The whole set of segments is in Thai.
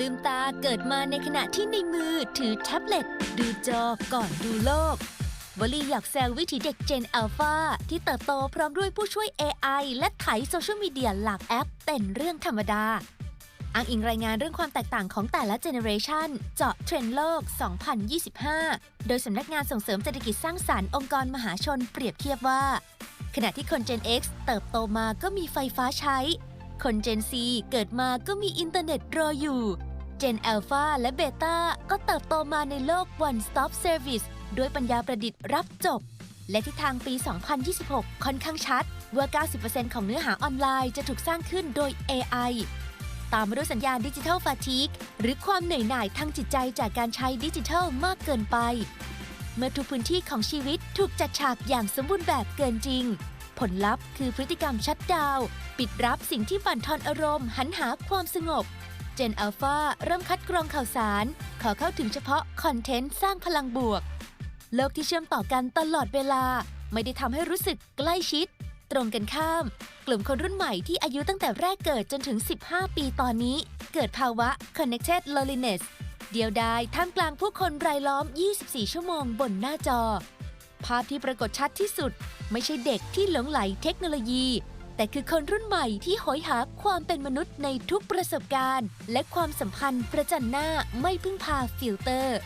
ลืมตาเกิดมาในขณะที่ในมือถือแท็บเล็ต ดูจอก่อนดูโลกวลีหยอกแซววิถีเด็กเจนอัลฟาที่เติบโตพร้อมด้วยผู้ช่วย AI และไถโซเชียลมีเดียหลากแอปเป็นเรื่องธรรมดาอ้างอิงรายงานเรื่องความแตกต่างของแต่ละเจเนอเรชันเจาะเทรนด์โลก 2025 โดยสำนักงานส่งเสริมเศรษฐกิจสร้างสารรค์องค์กรมหาชนเปรียบเทียบว่า ขณะที่คน Gen X เติบโตมาก็มีไฟฟ้าใช้ คน Gen Z เกิดมาก็มีอินเทอร์เน็ตรออยู่ Gen Alpha และ Beta ก็เติบโตมาในโลก One Stop Service ด้วยปัญญาประดิษฐ์รับจบ และทิศทางปี 2026 ค่อนข้างชัด ว่า 90%ของเนื้อหาออนไลน์จะถูกสร้างขึ้นโดย AI ตามมาด้วยสัญญาณดิจิทัลฟาทีกหรือความเหนื่อยหน่ายทางจิตใจจากการใช้ดิจิทัลมากเกินไป เมื่อทุกพื้นที่ของชีวิตถูกจัดฉากอย่างสมบูรณ์แบบเกินจริง ผลลัพธ์คือพฤติกรรมชัดดาว ปิดรับสิ่งที่บั่นทอนอารมณ์ หันหาความสงบ เจนอัลฟาเริ่มคัดกรองข่าวสาร ขอเข้าถึงเฉพาะคอนเทนต์สร้างพลังบวก โลกที่เชื่อมต่อกันตลอดเวลา ไม่ได้ทำให้รู้สึกใกล้ชิด ตรงกันข้าม กลุ่มคนรุ่นใหม่ที่อายุตั้งแต่แรกเกิดจนถึง 15 ปีตอนนี้ เกิดภาวะ connected loneliness เดียวดายท่ามกลางผู้คนรายล้อม 24 ชั่วโมงบนหน้าจอ ภาพที่ปรากฏชัดที่สุด ไม่ใช่เด็กที่หลงไหลเทคโนโลยี แต่คือคนรุ่นใหม่ที่หอยหาความเป็นมนุษย์ในทุกประสบการณ์ และความสัมพันธ์ประจันหน้าไม่พึ่งพาฟิลเตอร์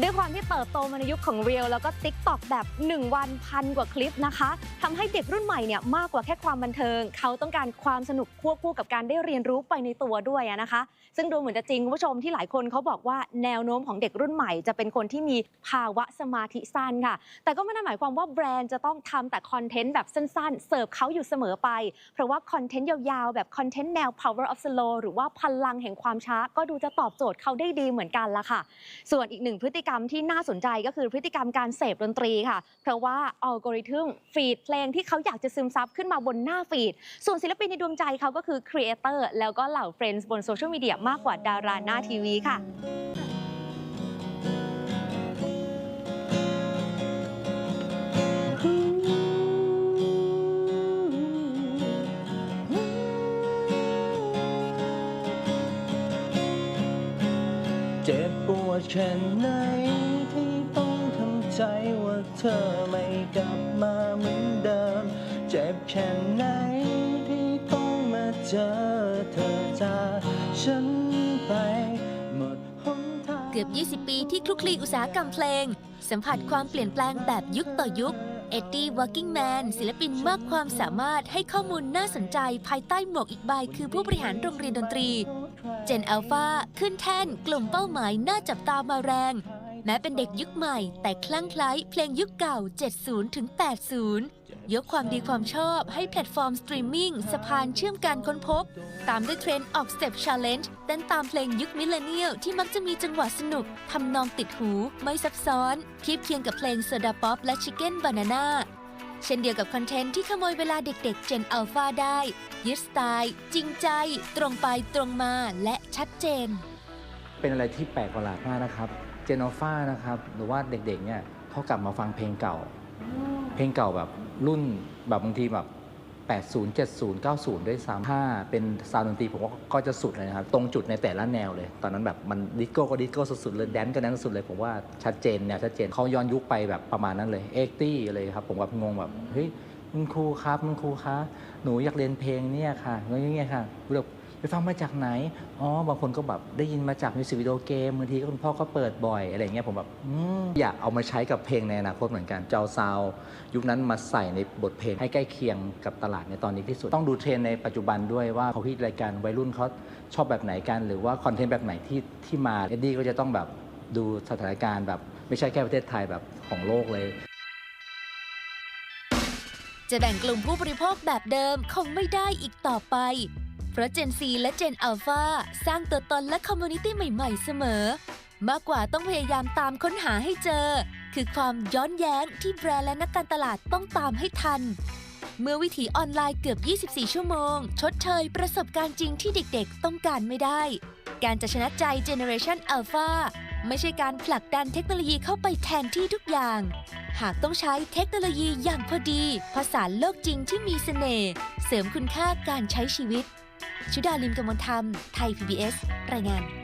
ด้วยความที่เติบโตมาในยุคของเรียลแล้วก็ t ิ k t o k แบบ 1 วันพันกว่าคลิปนะคะทำให้เด็กรุ่นใหม่เนี่ยมากกว่าแค่ความบันเทิง เขาต้องการความสนุกควบคู่กับการได้เรียนรู้ไปในตัวด้วยนะคะ ซึ่งดูเหมือนจะจริงคุณผู้ชมที่หลายคนเขาบอกว่าแนวโน้มของเด็กรุ่นใหม่จะเป็นคนที่มีภาวะสมาธิสั้นค่ะ แต่ก็ไม่ได้หมายความว่าแบรนด์จะต้องทำแต่คอนเทนต์แบบสั้นๆ เสิร์ฟเขาอยู่เสมอไป เพราะว่าคอนเทนต์ยาวๆ แบบคอนเทนต์แนว power of slow หรือว่าพลังแห่งความช้า ก็ดูจะตอบโจทย์เขาได้ดีเหมือนกันละค่ะ ส่วนอีกหนึ่งพฤติกรรมที่น่าสนใจก็คือพฤติกรรมการเสพดนตรีค่ะ เพราะว่าอัลกอริทึมฟีดเพลงที่เขาอยากจะซึมซับขึ้นมาบนหน้าฟีด ส่วนศิลปินในดวงใจเขาก็คือครีเอเตอร์แล้วก็เหล่าเฟรนด์บนโซเชียลมีเดียมากกว่าดาราหน้าทีวีค่ะ แค่ไหนที่ต้องทำใจว่าเธอไม่กลับมาเหมือนเดิม เจ็บแค่ไหนที่ต้องมาเจอเธอจากฉันไปหมดหนทาง เกือบ 20 ปีที่คลุกคลีอุตสาหกรรมเพลง สัมผัสความเปลี่ยนแปลงแบบยุคต่อยุค เอ็ดดี้วอ r กิ้งแมนศิลปินมากความสามารถให้ข้อมูลน่าสนใจภายใต้หมวกอีกใบคือผู้บริหารโรงเรียนดนตรี เจนอัลฟาขึ้นแท่นกลุ่มเป้าหมายน่าจับตามาแรง แม้เป็นเด็กยุคใหม่ แต่คลั่งไคล้เพลงยุคเก่า 70 ถึง 80 ยกความดีความชอบให้แพลตฟอร์มสตรีมมิ่งสะพานเชื่อมการค้นพบ ตามด้วยเทรนด์ออกสเต็ปชาเลนจ์เต้นตามเพลงยุคมิลเลนเนียลที่มักจะมีจังหวะสนุก ทำนองติดหูไม่ซับซ้อนเทียบเคียงกับเพลงโซดาป๊อปและชิคเก้นบานาน่าเช่นเดียวกับคอนเทนต์ที่ขโมยเวลาเด็กๆ Gen Alpha ได้ ยึดสไตล์ จริงใจ ตรงไปตรงมาและชัดเจน เป็นอะไรที่แปลกประหลาดมากนะครับ เจนอฟานะครับ หรือว่าเด็กๆเนี่ยเขากลับมาฟังเพลงเก่า เพลงเก่าแบบรุ่นแบบบางทีแบบ 80 70 90 ด้วยซ้ำถ้าเป็นซาวด์ดนตรีผมว่าก็จะสุดเลยนะครับ ตรงจุดในแต่ละแนวเลย ตอนนั้นแบบมันดิสโก้ก็ดิสโก้สุดๆเลยแดนซ์ก็แดนซ์สุดเลย ผมว่าชัดเจนแนวชัดเจนเขาย้อนยุคไปแบบประมาณนั้นเลยเอ็กตี้เลยครับ ผมแบบงงแบบเฮ้ยคุณครูครับคุณครูคะหนูอยากเรียนเพลงเนี่ยค่ะอย่างเงี้ยค่ะแบบ ไปฟังมาจากไหน อ๋อ บางคนก็แบบได้ยินมาจากมิวสิกวิดีโอเกมบางทีก็คุณพ่อก็เปิดบ่อยอะไรอย่างเงี้ยผมแบบออยากเอามาใช้กับเพลงในอนาคตเหมือนกันเจะเอาซาวยุคนั้นมาใส่ในบทเพลงให้ใกล้เคียงกับตลาดในตอนนี้ที่สุด ต้องดูเทรนในปัจจุบันด้วยว่าเขาฮิตรายการวัยรุ่นเขาชอบแบบไหนกัน หรือว่าคอนเทนต์แบบไหนที่ที่มาเอ็ดดี้ก็จะต้องแบบดูสถานการณ์แบบไม่ใช่แค่ประเทศไทยแบบของโลกเลยจะแบ่งกลุ่มผู้บริโภคแบบเดิมคงไม่ได้อีกต่อไป เพราะ Gen Z และ Gen Alpha สร้างตัวตนและคอมมูนิตี้ใหม่ ๆ เสมอ มากกว่าต้องพยายามตามค้นหาให้เจอ คือความย้อนแย้งที่แบรนด์และนักการตลาดต้องตามให้ทัน เมื่อวิถีออนไลน์เกือบ 24 ชั่วโมง ชดเชยประสบการณ์จริงที่เด็กๆ ต้องการไม่ได้ การจะชนะใจ Generation Alpha ไม่ใช่การผลักดันเทคโนโลยีเข้าไปแทนที่ทุกอย่าง หากต้องใช้เทคโนโลยีอย่างพอดีภาษานโลกจริงที่มีเสน่ห์ เสริมคุณค่าการใช้ชีวิต ชุดาลิมกมลธรรม ไทย PBS รายงาน